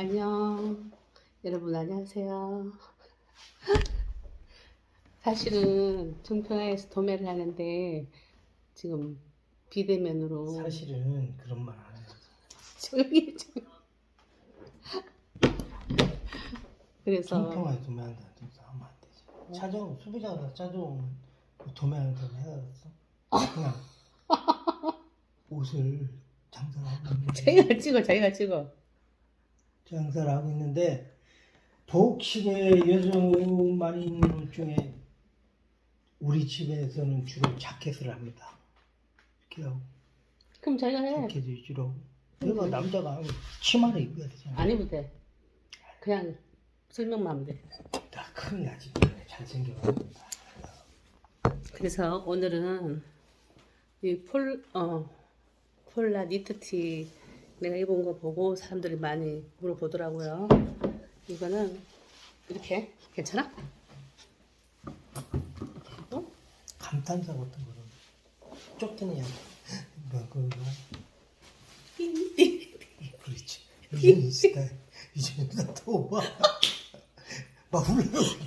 안녕. 여러분 안녕하세요. 사실은 중평에서 도매를 하는데 지금 비대면으로 사실은 그런 말 안 해요. 조용히 해, 조용히. 그래서 청평에 도매한다 하면 안 되지. 찾아오 소비자가 찾아오면 뭐 도매하는 데는 해야겠어. 그냥 옷을 장사를 하고 있는데 자기가 찍어 자기가 찍어. 장사를 하고 있는데 복식의 여성 많이 있는 옷 중에 우리 집에서는 주로 자켓을 합니다. 이렇게 하고 그럼 자기가 해. 자켓 위주로 하고. 내가 남자가 치마를 입어야 되잖아. 안 입어도 돼. 그냥 설명만 하면 돼. 나 큰일 나지. 잘생겨. 그래서 오늘은 이 폴, 어, 폴라 니트티 내가 입은 거 보고 사람들이 많이 물어보더라고요. 이거는 이렇게 괜찮아? 어? 감탄사 같은 거는 쫓기는 양. 뭐 그거 그렇지. 요즘 나또 봐. 막 울려.